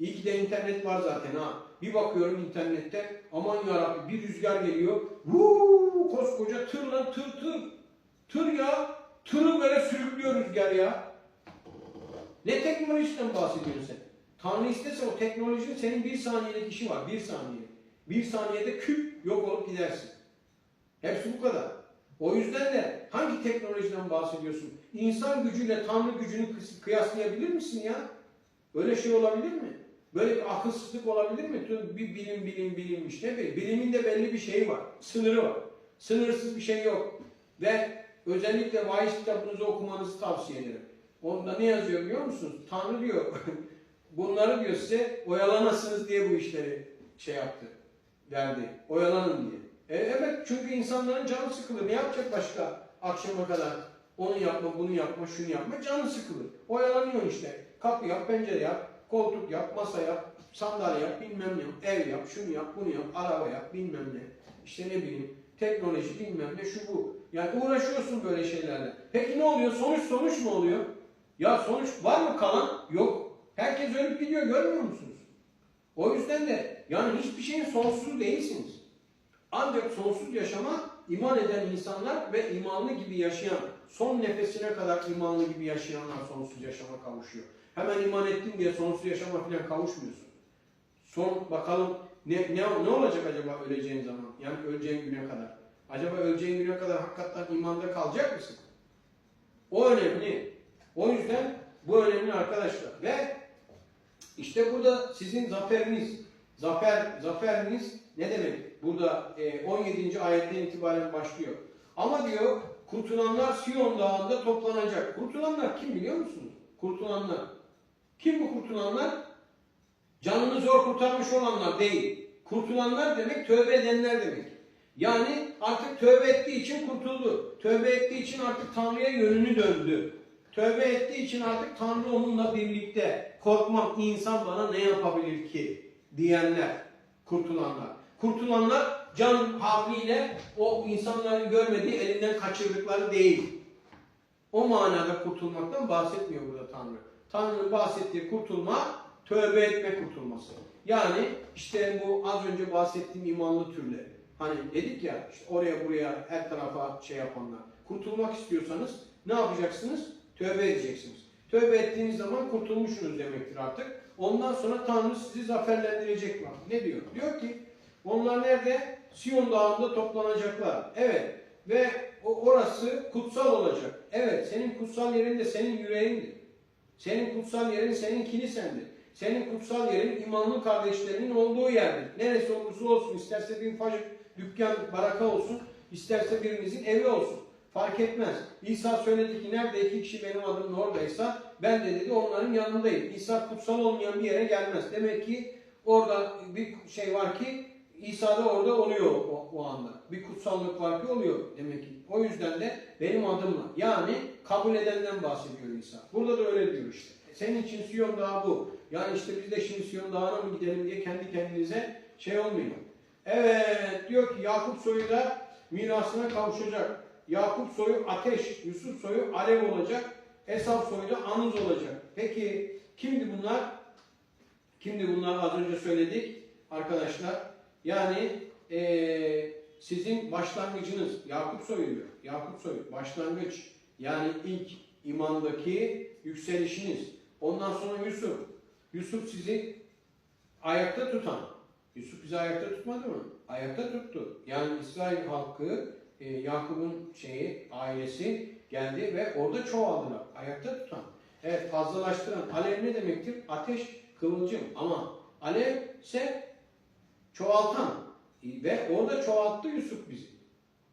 İyi ki de internet var zaten ha. Bir bakıyorum internette aman yarabbi bir rüzgar geliyor. Vuu koskoca tır lan tır tır. Tır ya. Tırı böyle sürüklüyor rüzgar ya. Ne teknolojiden bahsediyorsun sen? Tanrı istese o teknolojinin senin bir saniyelik işi var. Bir saniye. Bir saniyede küp yok olup gidersin. Hepsi bu kadar. O yüzden de hangi teknolojiden bahsediyorsun? İnsan gücüyle Tanrı gücünü kıyaslayabilir misin ya? Öyle şey olabilir mi? Böyle bir akılsızlık olabilir mi? Bir bilim bilim bilimmiş. Ne bileyim. Bilimin de belli bir şeyi var. Sınırı var. Sınırsız bir şey yok. Ve özellikle vaiz kitabınızı okumanızı tavsiye ederim. Onda ne yazıyor biliyor musunuz? Tanrı diyor. Bunları diyor size oyalanasınız diye bu işleri şey yaptı. Verdi. Oyalanın diye. E, evet çünkü insanların canı sıkılır. Ne yapacak başka akşama kadar? Onu yapma, bunu yapma, şunu yapma. Canı sıkılır. Oyalanıyor işte. Kapı yap, pencere yap, koltuk yap, masa yap, sandalye yap, bilmem ne ev yap, şunu yap, bunu yap, araba yap, bilmem ne. İşte ne bileyim, teknoloji bilmem ne, şu bu. Yani uğraşıyorsun böyle şeylerle. Peki ne oluyor? Sonuç sonuç mu oluyor? Ya sonuç var mı kalan? Yok. Herkes ölüp gidiyor görmüyor musunuz? O yüzden de yani hiçbir şeyin sonsuz değilsiniz. Ancak sonsuz yaşama iman eden insanlar ve imanlı gibi yaşayan, son nefesine kadar imanlı gibi yaşayanlar sonsuz yaşama kavuşuyor. Hemen iman ettim diye sonsuz yaşama falan kavuşmuyorsun. Son bakalım ne, ne, ne olacak acaba öleceğin zaman? Yani öleceğin güne kadar. Acaba öleceğin güne kadar hakikaten imanda kalacak mısın? O önemli. O yüzden bu önemli arkadaşlar. Ve işte burada sizin zaferiniz, zafer zaferiniz ne demek? Burada e, 17. ayetten itibaren başlıyor. Ama diyor kurtulanlar Siyon Dağı'nda toplanacak. Kurtulanlar kim biliyor musunuz? Kurtulanlar. Kim bu kurtulanlar? Canını zor kurtarmış olanlar değil. Kurtulanlar demek tövbe edenler demek. Yani artık tövbe ettiği için kurtuldu. Tövbe ettiği için artık Tanrı'ya yönünü döndü. Tövbe ettiği için artık Tanrı onunla birlikte korkmam insan bana ne yapabilir ki diyenler kurtulanlar. Kurtulanlar can havliyle o insanların görmediği elinden kaçırdıkları değil. O manada kurtulmaktan bahsetmiyor burada Tanrı. Tanrı'nın bahsettiği kurtulma tövbe etme kurtulması. Yani işte bu az önce bahsettiğim imanlı türleri. Hani dedik ya işte oraya buraya her tarafa şey yapanlar. Kurtulmak istiyorsanız ne yapacaksınız? Tövbe edeceksiniz. Tövbe ettiğiniz zaman kurtulmuşsunuz demektir artık. Ondan sonra Tanrı sizi zaferlendirecek var. Ne diyor? Diyor ki onlar nerede? Siyon Dağı'nda toplanacaklar. Evet. Ve orası kutsal olacak. Evet. Senin kutsal yerin de senin yüreğindir. Senin kutsal yerin senin kilisendir. Senin kutsal yerin imanlı kardeşlerinin olduğu yerdir. Neresi olursa olsun. isterse bir ufacık dükkan, baraka olsun. isterse birinizin evi olsun. Fark etmez. İsa söyledi ki nerede iki kişi benim adımın oradaysa ben de dedi onların yanındayım. İsa kutsal olmayan bir yere gelmez. Demek ki orada bir şey var ki İsa da orada oluyor o, o anda. Bir kutsallık var ki oluyor demek ki. O yüzden de benim adımla. Yani kabul edenden bahsediyor İsa. Burada da öyle diyor işte. Senin için Siyon Dağı bu. Yani işte biz de şimdi Siyon Dağı'na mı gidelim diye kendi kendinize şey olmuyor. Evet diyor ki Yakup soyu da mirasına kavuşacak. Yakup soyu ateş, Yusuf soyu alev olacak. Esaf soyu da anız olacak. Peki kimdi bunlar? Kimdi bunlar az önce söyledik arkadaşlar. Yani eee, sizin başlangıcınız Yakup soyu diyor. Yakup soyu başlangıç. Yani ilk imandaki yükselişiniz. Ondan sonra Yusuf. Yusuf sizi ayakta tutan. Yusuf bizi ayakta tutmadı mı? Ayakta tuttu. Yani İsrail halkı e, Yakup'un şeyi, ailesi geldi ve orada çoğaldılar. Ayakta tutan. Evet fazlalaştıran. Alev ne demektir? Ateş, kıvılcım. Ama alev ise çoğaltan. Ve orada çoğalttı Yusuf bizi.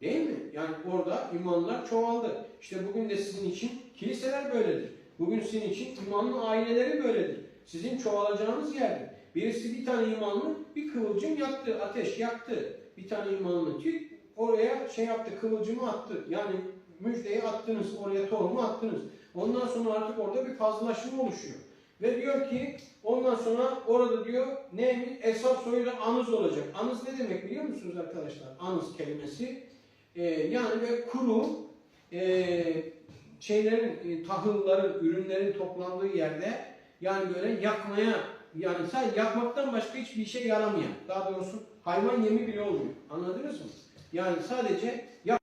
Değil mi? Yani orada imanlar çoğaldı. İşte bugün de sizin için kiliseler böyledir. Bugün sizin için imanlı aileleri böyledir. Sizin çoğalacağınız yerdir. Birisi bir tane imanlı bir kıvılcım yaktı, ateş yaktı. Bir tane imanlı ki oraya şey yaptı, kıvılcımı attı. Yani müjdeyi attınız, oraya tohumu attınız. Ondan sonra artık orada bir fazlalaşma oluşuyor. Ve diyor ki ondan sonra orada diyor ne esas soyuyla anız olacak. Anız ne demek biliyor musunuz arkadaşlar? Anız kelimesi. Ee, yani ve kuru e, şeylerin, e, tahılların, ürünlerin toplandığı yerde yani böyle yakmaya Yani sadece yakmaktan başka hiçbir işe yaramayan. Daha doğrusu hayvan yemi bile olmuyor. Anladınız mı? Yani sadece yak